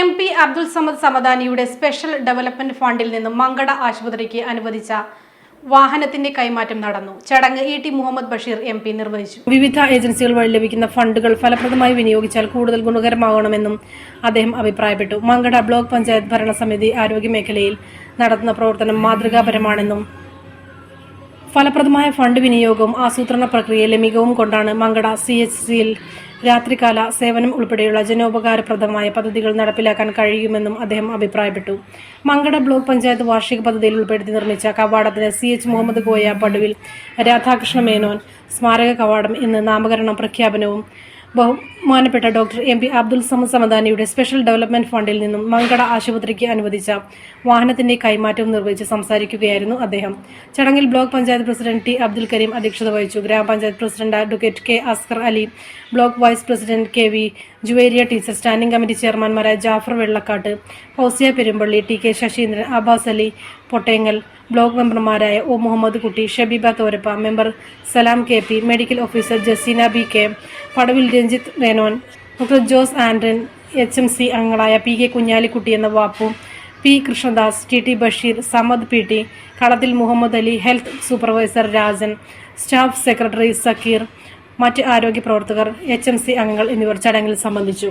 M P Abdul Samad സമദാനിയുടെ special development ഫണ്ടിൽ നിന്നും മങ്കട ആശുപത്രിക്ക് അനുവദിച്ച വാഹനത്തിന്റെ കൈമാറ്റം നടന്നു. ചടങ്ങ് E T Muhammad Basheer M P നിർവഹിച്ചു. വിവിധ ഏജൻസികൾ വഴി ലഭിക്കുന്ന ഫണ്ടുകൾ ഫലപ്രദമായി വിനിയോഗിച്ചാൽ കൂടുതൽ ഗുണകരമാകണമെന്നും അദ്ദേഹം അഭിപ്രായപ്പെട്ടു. മങ്കട ബ്ലോക്ക് പഞ്ചായത്ത് ഭരണസമിതി ആരോഗ്യ മേഖലയിൽ നടത്തുന്ന പ്രവർത്തനം മാതൃകാപരമാണെന്നും ഫലപ്രദമായ ഫണ്ട് വിനിയോഗവും ആസൂത്രണ പ്രക്രിയയിലെ മികവും കൊണ്ടാണ് മങ്കട സി എച്ച് സിയിൽ രാത്രികാല സേവനം ഉൾപ്പെടെയുള്ള ജനോപകാരപ്രദമായ പദ്ധതികൾ നടപ്പിലാക്കാൻ കഴിയുമെന്നും അദ്ദേഹം അഭിപ്രായപ്പെട്ടു. മങ്കട ബ്ലോക്ക് പഞ്ചായത്ത് വാർഷിക പദ്ധതിയിൽ ഉൾപ്പെടുത്തി നിർമ്മിച്ച കവാടത്തിന് സി എച്ച് മുഹമ്മദ് കോയ പടുവിൽ രാധാകൃഷ്ണ മേനോൻ സ്മാരക കവാടം എന്ന് നാമകരണം പ്രഖ്യാപനവും ബഹുമാനപ്പെട്ട doctor M P Abdul Samad സമദാനിയുടെ special development ഫണ്ടിൽ നിന്നും മങ്കട ആശുപത്രിക്ക് അനുവദിച്ച വാഹനത്തിന്റെ കൈമാറ്റം നിർവഹിച്ച് സംസാരിക്കുകയായിരുന്നു അദ്ദേഹം. ചടങ്ങിൽ block panchayat president T Abdul Kareem അധ്യക്ഷത വഹിച്ചു. ഗ്രാമപഞ്ചായത്ത് president advocate K Askar Ali block vice president K V Juveria teacher standing committee ചെയർമാൻമാരായ Jafar Vellakkat Fousiya Perumbally T K Saseendran Abbas Ali Pottengal block മെമ്പർമാരായ O Muhammad Kutty Shabeeba Thorappa member Salam K P medical officer Jaseena B K Padavil Ranjith Menon doctor Jose Andran H M C അംഗങ്ങളായ P K Kunhalikutty എന്ന Vappu P Krishnadas T T Basheer Samad P T Kalathil Muhammad Ali health supervisor Rajan staff secretary Sakkeer മറ്റ് ആരോഗ്യ പ്രവർത്തകർ H M C അംഗങ്ങൾ എന്നിവർ ചടങ്ങിൽ സംബന്ധിച്ചു.